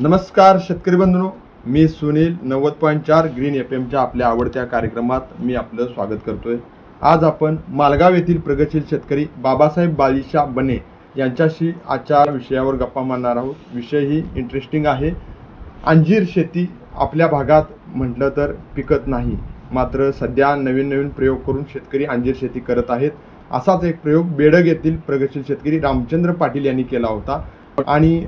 नमस्कार शेतकरी बंधूंनो. मी सुनील नव्वद पॉईंट चार ग्रीन एफ एमच्या आपल्या आवडत्या कार्यक्रमात मी आपलं स्वागत करतोय. आज आपण मालगाव येथील प्रगतशील शेतकरी बाबासाहेब बालिशा बने यांच्याशी आजच्या विषयावर गप्पा मारणार आहोत. विषय ही इंटरेस्टिंग आहे. अंजीर शेती आपल्या भागात म्हटलं तर पिकत नाही. मात्र सध्या नवीन नवीन प्रयोग करून शेतकरी अंजीर शेती करत आहेत. असाच एक प्रयोग बेडग येथील प्रगतशील शेतकरी रामचंद्र पाटील यांनी केला होता. आणि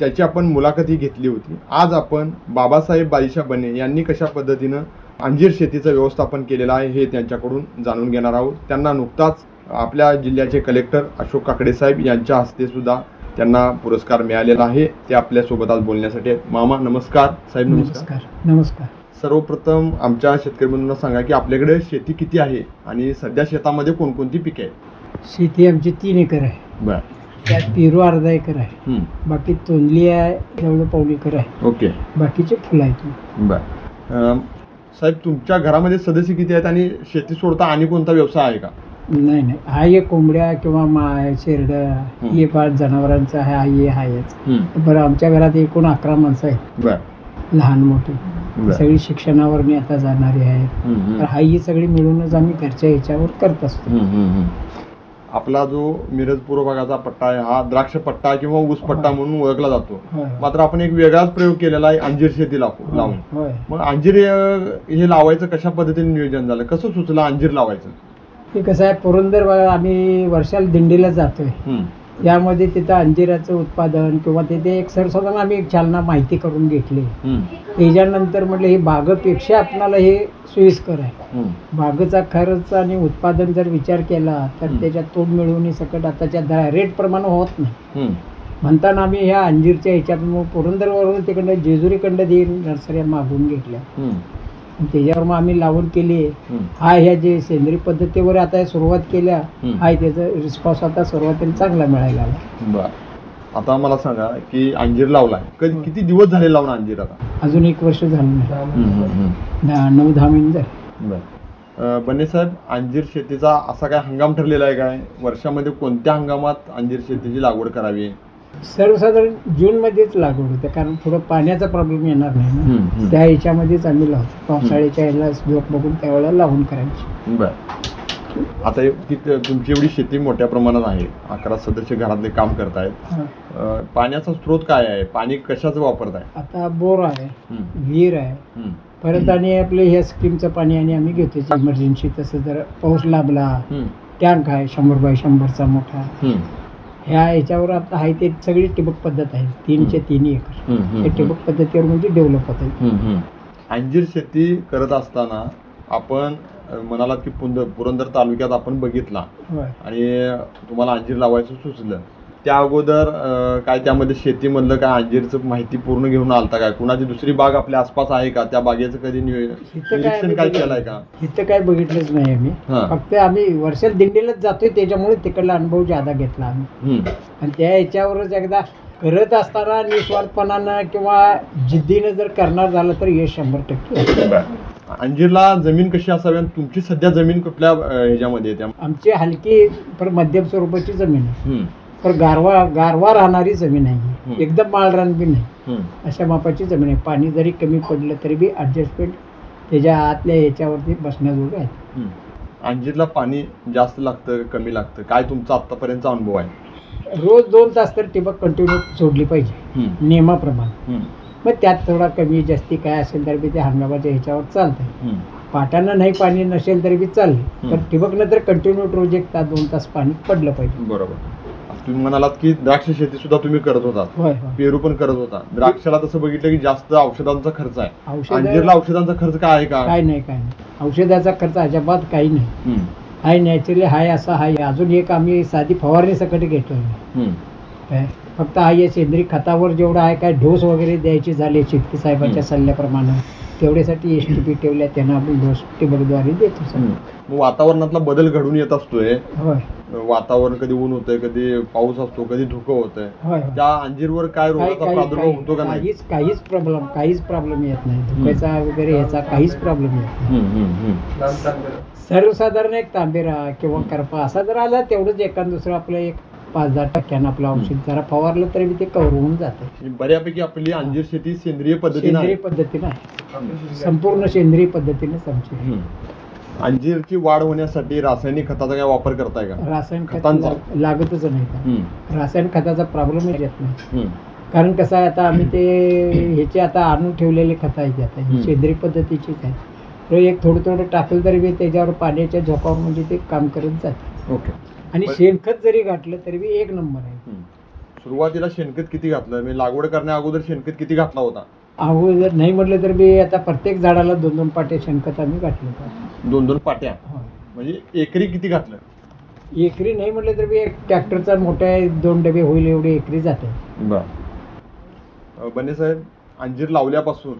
त्याची आपण मुलाखतही घेतली होती. आज आपण बाबासाहेब बालिशा बने यांनी कशा पद्धतीनं अंजीर शेतीचं व्यवस्थापन केलेलं आहे हे त्यांच्याकडून जाणून घेणार आहोत. त्यांना नुकताच आपल्या जिल्ह्याचे कलेक्टर अशोक काकडे साहेब यांच्या हस्ते सुद्धा त्यांना पुरस्कार मिळालेला आहे. ते आपल्यासोबत आज बोलण्यासाठी आहेत. मामा नमस्कार. साहेब नमस्कार. नमस्कार. सर्वप्रथम आमच्या शेतकरी बंधूंना सांगा की आपल्याकडे शेती किती आहे? आणि सध्या शेतामध्ये कोणकोणती पिके आहेत? शेती आमची तीन एकर आहे. बर. त्यात पेरू अर्धा एकर आहे बाकी तोंडली आहे जवळ पाऊण एकर आहे. ओके. बाकीचे फुलं आहेत. बर. साहेब तुमच्या घरामध्ये सदस्य किती आहेत आणि शेती सोडता आणि कोणता व्यवसाय आहे का? नाही नाही. हा एक कोंबड्या किंवा माय शेरडं हं. पाच जनावरांचा आहे हा हे आहेच हम्म, बरं आमच्या घरात एकूण अकरा माणसं आहेत. बर. लहान मोठी. बर. सगळी शिक्षणावर मी आता जाणारी हम्म, तर हा ही सगळी मिळूनच आम्ही घरच्या ह्याच्यावर करत असतो. आपला जो मिरज पूर्व भागाचा पट्टा आहे हा द्राक्ष पट्टा किंवा ऊस पट्टा म्हणून ओळखला जातो. मात्र आपण एक वेगळाच प्रयोग केलेला आहे अंजीर शेती लाव- लावून. मग अंजीर हे लावायचं कशा पद्धतीने नियोजन झालं? कसं सुचलं अंजीर लावायचं? ते कसं आहे पुरंदर आम्ही वर्षाला दिंडीला जातोय. हम्म, त्यामध्ये तिथं अंजिराचं उत्पादन किंवा तिथे एक सरसाधारण आम्ही एक चालना माहिती करून घेतली. त्याच्यानंतर म्हटलं हे बागेपेक्षा आपणाला हे सोयीस्कर आहे. बागेचा खर्च आणि उत्पादन जर विचार केला तर. त्याच्यात तोड मिळवणी सकट आताच्या द रेट प्रमाणे होत नाही. म्हणताना आम्ही ह्या अंजीरच्या ह्याच्यात पुरंदरवरून तिकडनं जेजुरीकडनं ते नर्सऱ्या मागून घेतल्या. आणि त्याच्यावर मग आम्ही लावून केली. हा ह्या जे सेंद्रिय पद्धतीवर आता सुरुवात केल्या हं. त्याचा रिस्पॉन्स आता सुरुवातीला चांगला मिळायला बर. आता मला सांगा की अंजीर लावलाय. कधी किती दिवस झाले लावून अंजीर आता? अजून एक वर्ष झालं नऊ दहा मिनिट झाले. बर. अं, बन्ने साहेब अंजीर शेतीचा असा काय हंगाम ठरलेला आहे काय? वर्षामध्ये कोणत्या हंगामात अंजीर शेतीची लागवड करावी? सर्वसाधारण जूनमध्येच लागवड होते कारण पुढं पाण्याचा प्रॉब्लेम येणार नाही ना. त्या ह्याच्यामध्येच आम्ही लावतो. पावसाळ्याच्या ह्याला झोप बघून त्यावेळेला लावून करायची. बर. आता किती- तुमची एवढी शेती मोठ्या प्रमाणात आहे अकरा सदस्य घरातले काम करतायत. पाण्याचा स्रोत काय आहे? पाणी कशाचं वापरताय? आता बोर आहे विहीर आहे. परत आणि आपले ह्या स्कीमचं पाणी आणि आम्ही घेतो इमर्जन्सी तसं जर पाऊस लाभला टँक आहे शंभर बाय शंभरचा मोठा. ह्या ह्याच्यावर आता आहे ते सगळी ठिबक पद्धत आहे. तीनशे तीन एकर. हम्म, हम्म, ते ठिबक पद्धतीवर म्हणजे डेव्हलप होत आहे. हम्म, हम्म. अंजीर शेती करत असताना आपण अं, म्हणालात की पुंद पुरंदर तालुक्यात आपण बघितला. होय. आणि तुम्हाला अंजीर लावायचं सुचलं. त्या अगोदर काय त्यामध्ये शेतीमधलं काय अंजीरचं माहिती पूर्ण घेऊन आलता काय? कुणाची दुसरी बाग आपल्या आसपास आहे का? त्या बागेचं कधी नियो- इथं निरीक्षण काय केलंय का? इथं काय बघितलंच नाही आम्ही. हा. फक्त आम्ही वर्षात दिंडीलाच जातोय त्याच्यामुळे तिकडला अनुभव जादा घेतला आम्ही. हम्म, आणि त्या ह्याच्यावरच एकदा करत असताना निस्वार्थपणानं किंवा जिद्दीनं जर करणार झालं तर यश शंभर टक्के. अंजीरला जमीन कशी असावी आणि तुमची सध्या जमीन कुठल्या अं, ह्याच्यामध्ये त्या आमची हलकी पर मध्यम स्वरूपाची जमीन आहे. हम्म, पर गारवा गारवा राहणारी जमीन आहे. एकदम माळरान बी नाही. अशा मापाची जमीन आहे. पाणी जरी कमी पडलं तरी बी ॲडजस्टमेंट त्याच्या आतल्या ह्याच्यावरती बसण्याजोगं आहे. अंजीरला पाणी जास्त लागतं कमी लागतं? काय तुमचा आतापर्यंतचा अनुभव आहे? रोज दोन तास तर ठिबक कंटिन्यू सोडली पाहिजे. नियमाप्रमाणे. मग त्यात थोडा कमी जास्ती काय असेल तर बी ते हंगामाच्या ह्याच्यावर चालतंय. हम्म. पाटानं नाही पाणी नसेल तरी बी चालले. तर ठिबकनं तर कंटिन्यू रोज एक तास दोन तास पाणी पडलं पाहिजे. बरोबर. तुम्ही म्हणालात की द्राक्ष शेती सुद्धा तुम्ही करत होता होय होय. पेरू पण करत होता. द्राक्षाला तसं बघितलं की जास्त औषधांचा खर्च आहे. औषध अंजीरला औषधांचा खर्च काय आहे का? काय नाही काय नाही. औषधाचा खर्च अजिबात काही नाही. हम्म, हाय नॅचरली हाय असा हाय. अजून एक आम्ही साधी फवारणी सकट घेतोय. हम्म. काय? फक्त हा या सेंद्रिय खतावर जेवढा आहे काय डोस वगैरे द्यायचे झाले शेतकी साहेबांच्या सल्ल्याप्रमाणे. तेवढ्यासाठी एस टी पी ठेवल्या त्यांना आपण डोस टेबलद्वारे देतो सर मग वातावरणातला बदल घडून येत असतोय. होय. वातावरण कधी ऊन होतंय कधी पाऊस असतो कधी धुकं होतंय. होय होय. त्या अंजीरवर काय काही रोगाचा काही प्रादुर्भाव होतो का नाही? काहीच काहीच प्रॉब्लेम काहीच प्रॉब्लेम येत नाही. धुक्याचा वगैरे ह्याचा काहीच प्रॉब्लेम येत नाही. हम्म, हम्म, हम्म. सर्वसाधारण एक तांबेरा किंवा करपा असा जर आला तेवढंच एखाद दुसरं आपलं एक पाच दहा टक्क्यानं आपलं औषध जरा फवारलं तरी बी ते कव्हर होऊन जातं बऱ्यापैकी आपली अंजीर शेती सेंद्रिय पद्धतीने सेंद्रिय आहे. पद्धतीनं आहे. संपूर्ण सेंद्रिय पद्धतीनेच आमची. अंजीरची वाढ होण्यासाठी रासायनिक खताचा काय वापर करताय का? रासायन खत खतांचा? लाग- लागतच नाही का? हम्म, रासायन खताचा प्रॉब्लेमच येत नाही. कारण कसं आहे आता आम्ही ते ह्याचे आता आणून ठेवलेले खतं आहेत आता सेंद्रिय पद्धतीचीच आहे एक थोडं थोडं टाकलं तरी बी त्याच्यावर पाण्याच्या झोकावर म्हणजे ते काम करत जाते. ओके. आणि शेणखत जरी घातलं तरी बी एक नंबर आहे. सुरुवातीला शेणखत किती घातलं? मी लागवड करण्या अगोदर शेणखत किती घातला होता? अगोदर नाही म्हटलं तर बी आता प्रत्येक झाडाला दोन दोन पाटे शेणखत आम्ही घातलं होतं. दोन दोन पाट्या? होय. म्हणजे एकरी किती घातलं? एकरी नाही म्हटलं तर बी एक ट्रॅक्टरचा मोठा दोन डबे होईल एवढे एकरी जाते. बर. बने साहेब अंजीर लावल्यापासून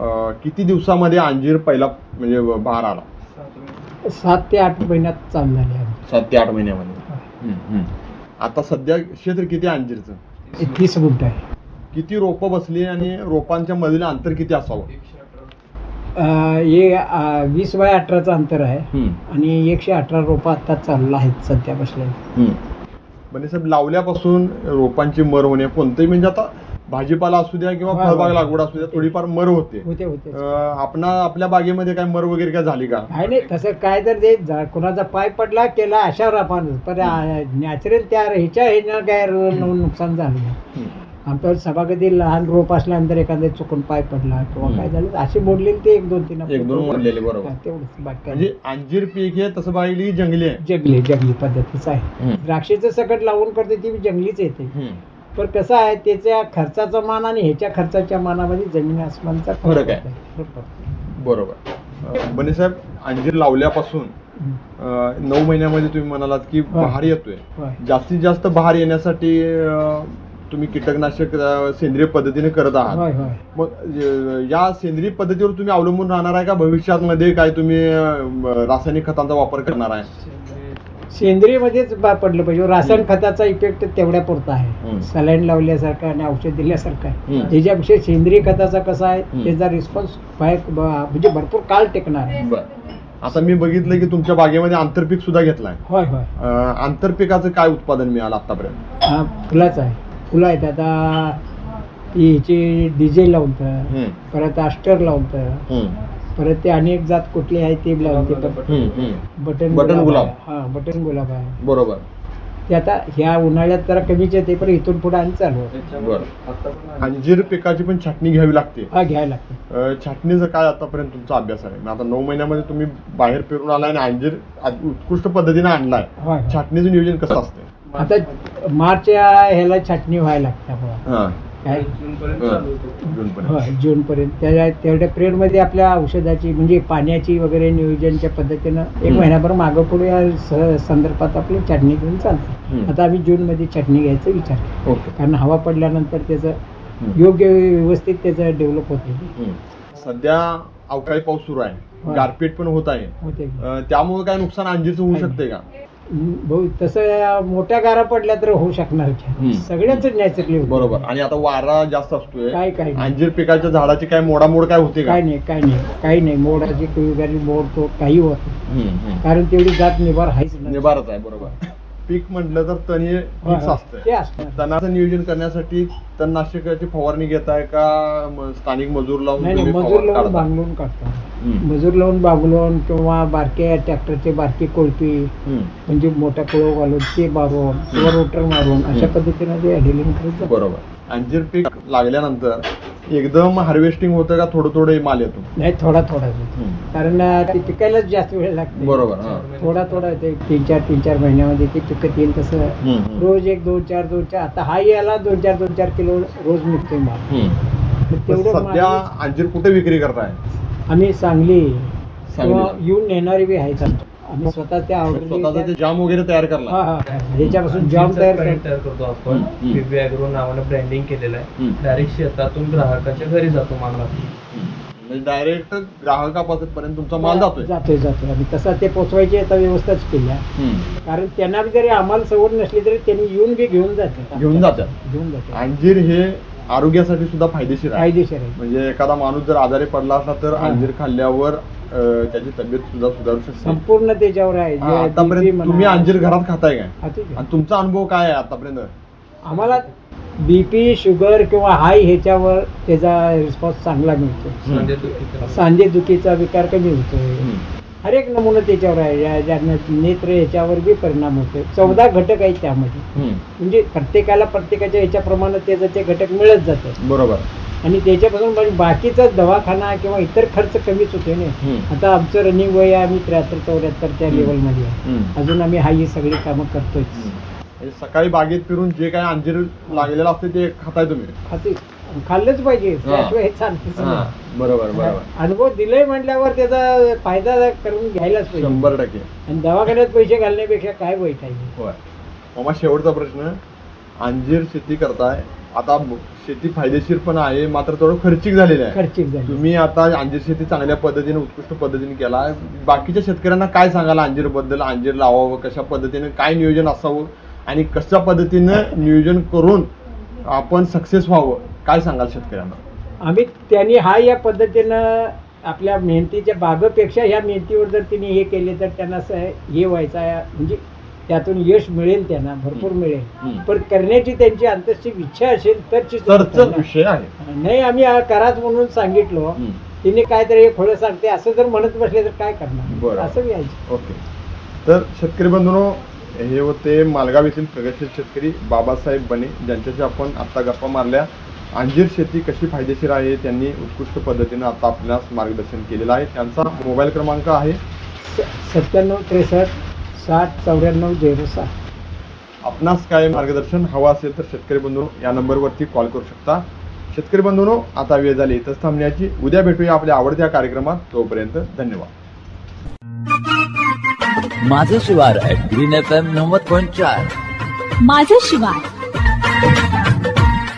अं, किती दिवसामध्ये अंजीर पहिला म्हणजे बहार आला? सात ते आठ महिन्यात चालू झाले आम्ही. सात ते आठ महिन्यामध्ये. हम्म, हम्म. आता सध्या क्षेत्र किती आहे अंजीरचं? हे तीस गुंठ आहे. किती रोपं बसली आणि रोपांच्या मधील अंतर किती असावं? अं, हे अं, वीस बाय अठराचं अंतर आहे. हम्म, आणि एकशे अठरा रोपं आता चालू आहेत सध्या बसल्या. बने साहेब लावल्यापासून रोपांची मर होणे कोणतंही म्हणजे आता भाजीपाला असू द्या किंवा फळबाग. लागवड असू द्या थोडीफार मर होते. होते होते. अं, आपणा आपल्या बागेमध्ये काय मर वगैरे काय झाली का? काय नाही तसं काय तर ते जा- कोणाचा पाय पडला केला अशावर आपण पण नॅचरल त्या ह्याच्या ह्यानं काय न- नुकसान झालं नाही. हम्म. आमच्या सभागती लहान रोप असल्यानंतर एखाद्या चुकून पाय पडला किंवा काय झालं असे मोडलेले ते एक दोन तीन एक दोन. मोडलेले, बरोबर. तेवढंच बाकी काय म्हणजे अंजीर पीक हे तसं पाहिली जंगली आहे. जंगली जंगली पद्धतीचं आहे. द्राक्षेचं सकट लावून करते ती जंगलीच येते. पण कसं आहे त्याच्या खर्चाचा मान आणि ह्याच्या खर्चाच्या मानामध्ये जमीन आसमानचा फरक आहे. बरोबर बने साहेब अंजीर लावल्यापासून नऊ महिन्यामध्ये तुम्ही म्हणालात की. बहार येतोय. जास्तीत जास्त बहार येण्यासाठी तुम्ही कीटकनाशक अं, सेंद्रिय पद्धतीने करत आहात. होय होय. मग या सेंद्रिय पद्धतीवर तुम्ही अवलंबून राहणार आहे का? भविष्यात मध्ये काय तुम्ही अं, रासायनिक खतांचा वापर करणार आहे? सेंद्रियमध्येच बा पडलं पाहिजे रासायन खताचा इफेक्ट तेवढ्या पुरता हम्म. आहे सलाईन लावल्यासारखा आणि औषध दिल्यासारखं आहे. हम्म. त्याच्यापेक्षा सेंद्रिय खताचा कसा आहे हम्म. त्याचा रिस्पॉन्स म्हणजे भरपूर काळ टिकणार आहे. बर. आता मी बघितलं की तुमच्या बागेमध्ये आंतरपीक सुद्धा घेतलाय. होय होय. अं, आंतरपिकाचं काय उत्पादन मिळालं आतापर्यंत? हा फुलाचा आहे. फुलं आहेत आता ती ह्याची डीजे लावतं परत आस्टर लावतं परत ते अनेक जात कुठली आहे ते लावते. बटन बटन गुलाब. हा बटन गुलाब आहे. बरोबर. ते आता ह्या उन्हाळ्यात जरा कमीच येते पण इथून पुढे आणि चालू. बर. अंजीर पिकाची पण छाटणी घ्यावी लागते. हा घ्यायला लागते. अं, छाटणीचा काय आतापर्यंत तुमचा अभ्यास आहे? मग आता नऊ महिन्यामध्ये तुम्ही बाहेर फिरून आलाय आणि अंजीर उत्कृष्ट पद्धतीने आणलाय. होय छाटणीचं नियोजन कसं असते आता मार्चच्या ह्याला छाटणी व्हायला लागते आपल्याला काय? होय जूनपर्यंत. त्या तेवढ्या पिरियडमध्ये आपल्या औषधाची म्हणजे पाण्याची वगैरे नियोजनच्या पद्धतीनं एक हम्म. महिनाभर मागं पुढे या स- संदर्भात आपली छाटणी घेऊन चालते. हम्म. आता आम्ही जूनमध्ये छाटणी घ्यायचा विचार. ओके. कारण हवा पडल्यानंतर त्याचं हम्म. योग्य व्यवस्थित त्याचं डेव्हलप होते. हम्म. सध्या अवकाळी पाऊस सुरू आहे. होय. गारपीट पण होत आहे. होते अं, त्यामुळे काय नुकसान अंजीरचं होऊ शकते का? भाऊ तसं मोठ्या गारा पडल्या तर होऊ शकणार हम्म. सगळ्याच नॅचरली बरोबर. आणि आता वारा जास्त असतोय. काय काय नाही. अंजीर पिकाच्या झाडाची काय मोडामोड काय होते का? काय नाही काय नाही. काही नाही. मोडाची वगैरे मोड तो काही होत नाही. हम्म, हम्म. कारण तेवढी जात निभार आहेच नाही. निवारच आहे. बरोबर. पीक म्हटलं तर तण हे ते असणार तणाचं नियोजन करण्यासाठी तणनाशकाची फवारणी घेताय का? म- स्थानिक मजूर लावून नाही नाही तुम्ही मजूर फवारणी लावून काढताय? बांगलून काढतो हम्म, मजूर लावून बांगलून किंवा बारके ट्रॅक्टरचे बारकी कोळपी हम्म. म्हणजे मोठा कुळो घालून ते मारून किंवा रोटर मारून अशा पद्धतीने ते हॅडिलिंग करत. बरोबर. अंजीर पीक लागल्यानंतर एकदम हार्वेस्टिंग होतं का थोडं थोडं माल येतो नाही थोडा थोडा हम्म. कारण ते पिकायलाच जास्त वेळ लागतो बरोबर हा थोडा थोडा ते तीन चार तीन चार महिन्यामध्ये ते पिकत येईल तसं हम्म, हम्म. रोज एक दोन चार दोन चार आता हा याला दोन चार दोन चार किलो रोज निघतोय माल हम्म. मग तेवढं सध्या माल अंजीर कुठे विक्री करताय आम्ही सांगली. किंवा येऊन नेणारे बी आहेत आमच्या आम्ही स्वतः त्या स्वतःचा ते ऑर्डर जाम वगैरे तयार करला हा हा ह्याच्यापासून जॉब तयार करतो तयार करतो आपण हम्म. अॅग्रो नावानं ब्रँडिंग केलेलं हम्म. आहे डायरेक्ट शेतातून ग्राहकाच्या घरी जातो माल आपला. म्हणजे डायरेक्ट ग्राहकापर्यंत तुमचा माल जातोय जातोय जातोय आम्ही तसा ते पोचवायची आता व्यवस्थाच केली आहे. हम्म. कारण त्यांना जरी आम्हाला सवड नसली तरी त्यांनी येऊन बी घेऊन जातात घेऊन जातात घेऊन जातात अंजीर हे आरोग्यासाठी सुद्धा फायदेशीर आहे फायदेशीर आहे म्हणजे एखादा माणूस जर आजारी पडला असला तर हा. अंजीर खाल्ल्यावर त्याची तब्येत सुद्धा सुधारू शकते. संपूर्ण त्याच्यावर आहे. आतापर्यंत म्हणा- तुम्ही अंजीर घरात खाताय काय? हा, ठीक आहे. आणि तुमचा अनुभव काय आहे आतापर्यंत? आम्हाला बीपी शुगर किंवा हाय ह्याच्यावर त्याचा रिस्पॉन्स चांगला मिळतो म्हणजे दुखीचं. सांधे दुखीचा विकार कमी होतोय. हर एक नमुना त्याच्यावर आहे. या- ज्यांना नेत्र ह्याच्यावर बी परिणाम होतोय. चौदा घटक आहेत त्यामध्ये. म्हणजे प्रत्येकाला प्रत्येकाच्या ह्याच्याप्रमाणे त्याचं ते घटक मिळत जातात बरोबर. आणि त्याच्यापासून म्हणजे बाकीचा दवाखाना किंवा इतर खर्च कमीच होतोय ना. आता आमचं रनिंग वय आहे आम्ही त्र्याहत्तर चौऱ्याहत्तरच्या हम्म. लेवलमध्ये आहे. अजून आम्ही हा ही सगळी कामं करतोय हे सकाळी बागेत फिरून जे काही अंजीर लागलेलं असते ते खाताय तुम्ही? खाते खाल्लंच पाहिजे. हा. त्याशिवाय चालतंच नाही. बरोबर बरोबर. अनुभव दिलाय म्हटल्यावर त्याचा फायदा करून घ्यायलाच पाहिजे. शंभर टक्के. आणि दवाखान्यात पैसे घालण्यापेक्षा काय वाईट आहे मामा शेवटचा प्रश्न. अंजीर शेती करताय आता शेती फायदेशीर पण आहे मात्र थोडं खर्चिक झालेलं आहे. खर्चिक झाली तुम्ही आता अंजीर शेती चांगल्या पद्धतीने उत्कृष्ट पद्धतीने केला. बाकीच्या शेतकऱ्यांना काय सांगाल अंजीरबद्दल अंजीर लावावं कशा पद्धतीने काय नियोजन असावं? आणि कशा पद्धतीनं नियोजन करून आपण सक्सेस व्हावं? काय सांगाल शेतकऱ्यांना? आम्ही त्यांनी हा या पद्धतीनं आपल्या मेहनतीच्या बागेपेक्षा ह्या मेहनतीवर जर तिने हे केले तर त्यांना हे व्हायचं म्हणजे त्यातून यश मिळेल त्यांना भरपूर. मिळेल. पण करण्याची त्यांची अंतरची इच्छा असेल तरची ते तरच करणार. विषय आहे. नाही आम्ही कराच म्हणून सांगितलो. तिने काहीतरी हे खोडं सांगते. असं जर म्हणत बसले तर काय करणार? बरं. असं यायचं ओके. तर शेतकरी बंधूंनो हे होते मालगाव येथील प्रगतशील शेतकरी बाबासाहेब बने. ज्यांच्याशी आपण आत्ता गप्पा मारल्या. अंजीर शेती कशी फायदेशीर आहे त्यांनी उत्कृष्ट पद्धतीनं आता आपल्यास मार्गदर्शन केलेलं आहे. त्यांचा मोबाईल क्रमांक आहे. स- सत्त्याण्णव त्रेसष्ट साठ चौऱ्याण्णव झिरो सहा आपणास काय मार्गदर्शन हवं असेल तर शेतकरी बंधू या नंबरवरती कॉल करू शकता. शेतकरी बंधूंनो आता वेळ झाली इथंच थांबण्याची. उद्या भेटूया आपल्या आवडत्या कार्यक्रमात. तोपर्यंत धन्यवाद. माझं शिवार ग्रीन एफ एम नव्वद पॉईंट चार. माझं शिवार.